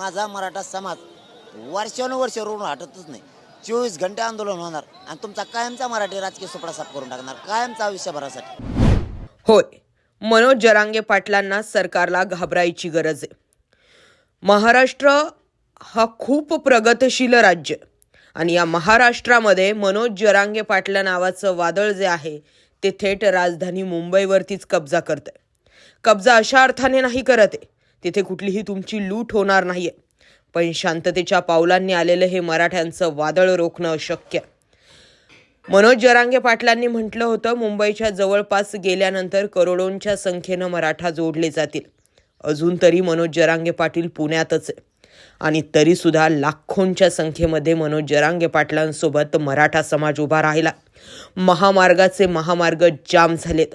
माझा मराठा समाज वर्षानुवर्ष रोडून हटतच नाही. चोवीस घंटे आंदोलन होणार आणि तुमचा कायमचा मराठी राजकीय सुपडा साफ करून टाकणार कायमचा आयुष्यभरासाठी. होय मनोज जरांगे पाटलांना सरकारला घाबरायची गरज आहे. महाराष्ट्र हा खूप प्रगतशील राज्य आणि या महाराष्ट्रामध्ये मनोज जरांगे पाटला नावाचं वादळ जे आहे ते थेट राजधानी मुंबईवरतीच कब्जा करत आहे कब्जा अशा अर्थाने नाही करत आहे तिथे कुठलीही तुमची लूट होणार नाहीये. पण शांततेच्या पावलांनी आलेलं हे मराठ्यांचं वादळ रोखणं अशक्य. मनोज जरांगे पाटलांनी म्हटलं होतं मुंबईच्या जवळपास गेल्यानंतर करोडोंच्या संख्येनं मराठा जोडले जातील. अजून तरी मनोज जरांगे पाटील पुण्यातच आहे. आणि तरीसुद्धा लाखोंच्या संख्येमध्ये मनोज जरांगे पाटलांसोबत मराठा समाज उभा राहिला. महामार्गाचे महामार्ग जाम झालेत.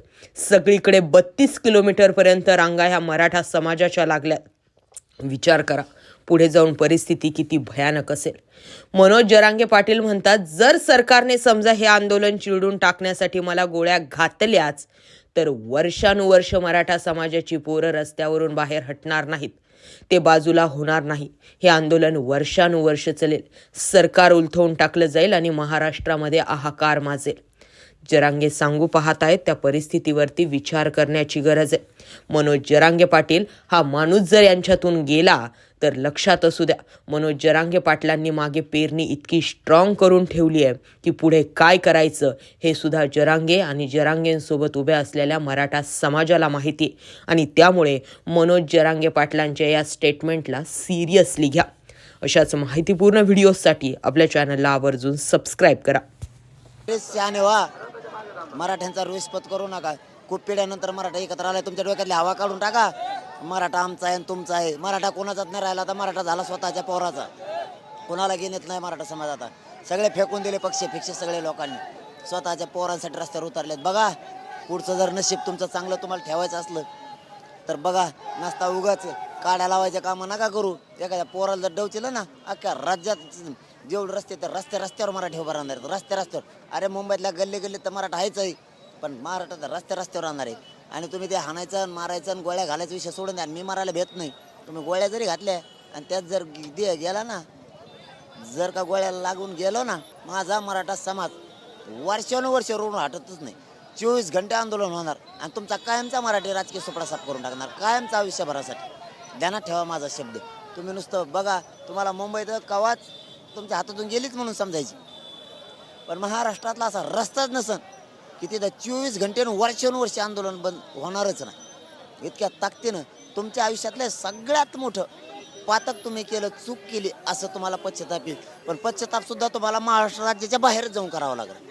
सगळीकडे बत्तीस किलोमीटरपर्यंत रांगा ह्या मराठा समाजाच्या लागल्यात विचार करा पुढे जाऊन परिस्थिती किती भयानक असेल. मनोज जरांगे पाटील म्हणतात जर सरकारने समजा हे आंदोलन चिरडून टाकण्यासाठी मला गोळ्या घातल्याच तर वर्षानुवर्ष मराठा समाजाची पोरं रस्त्यावरून बाहेर हटणार नाहीत. ते बाजूला होणार नाही. हे आंदोलन वर्षानुवर्ष चलेल. सरकार उलथवून टाकलं जाईल आणि महाराष्ट्रामध्ये हाहाकार माजेल. जरांगे सांगू पाहत आहेत त्या परिस्थितीवरती विचार करण्याची गरज आहे. मनोज जरांगे पाटील हा माणूस जर यांच्यातून गेला तर लक्षात असू द्या. मनोज जरांगे पाटलांनी मागे पेरणी इतकी स्ट्रॉंग करून ठेवली आहे की पुढे काय करायचं हे सुद्धा जरांगे आणि जरांगेंसोबत उभ्या असलेल्या मराठा समाजाला माहिती आहे. आणि त्यामुळे मनोज जरांगे पाटलांच्या या स्टेटमेंटला सिरियसली घ्या. अशाच माहितीपूर्ण व्हिडिओजसाठी आपल्या चॅनलला आवर्जून सबस्क्राईब करा. मराठ्यांचा रुईस्पत करू नका. खूप पिढ्यानंतर मराठा एकत्र आलाय. तुमच्या डोक्यातली हवा काढून टाका. मराठा आमचा आहे आणि तुमचा आहे. मराठा कोणाचाच नाही राहिला आता मराठा झाला स्वतःच्या पोराचा. कोणाला घेण्यात नाही मराठा समाज आता. सगळे फेकून दिले पक्ष फिक्ष सगळे लोकांनी. स्वतःच्या पोरांसाठी रस्त्यावर उतरलेत. बघा पुढचं जर नशीब तुमचं चांगलं तुम्हाला ठेवायचं असलं तर बघा नसता उगाच. काड्या लावायच्या कामं नका करू. एखाद्या पोराला जर डवचिलं ना अख्ख्या राज्यात जेवढे रस्ते तर रस्ते रस्त्यावर मराठी उभा राहणार आहेत. रस्ते रस्त्यावर. अरे मुंबईतल्या गल्ली गल्लीत तर मराठा आहेच आहे पण महाराष्ट्रात तर रस्ते रस्त्यावर राहणार आहे. आणि तुम्ही ते हाणायचं आणि मारायचं आणि गोळ्या घालायचा विषय सोडून द्या मी मारायला भेट नाही. तुम्ही गोळ्या जरी घातल्या आणि त्यात जर दे गेला ना जर का गोळ्याला लागून गेलो ना माझा मराठा समाज वर्षानुवर्ष रोडून हटतच नाही. चोवीस घंटे आंदोलन होणार आणि तुमचा कायमचा मराठी राजकीय सुपडा साफ करून टाकणार कायमचा आयुष्यभरासाठी. ध्यानात ठेवा माझा शब्द. तुम्ही नुसतं बघा तुम्हाला मुंबईत कवाच तुमच्या हातातून गेलीच म्हणून समजायची. पण महाराष्ट्रातला असा रस्ताच नसन की तिथं चोवीस घंटेनं वर्षानुवर्ष आंदोलन बंद होणारच नाही. इतक्या ताकदीनं तुमच्या आयुष्यातलं सगळ्यात मोठं पातक तुम्ही केलं चूक केली असं तुम्हाला पश्चाताप येईल. पण पश्चाताप सुद्धा तुम्हाला महाराष्ट्र राज्याच्या बाहेर जाऊन करावं लागेल.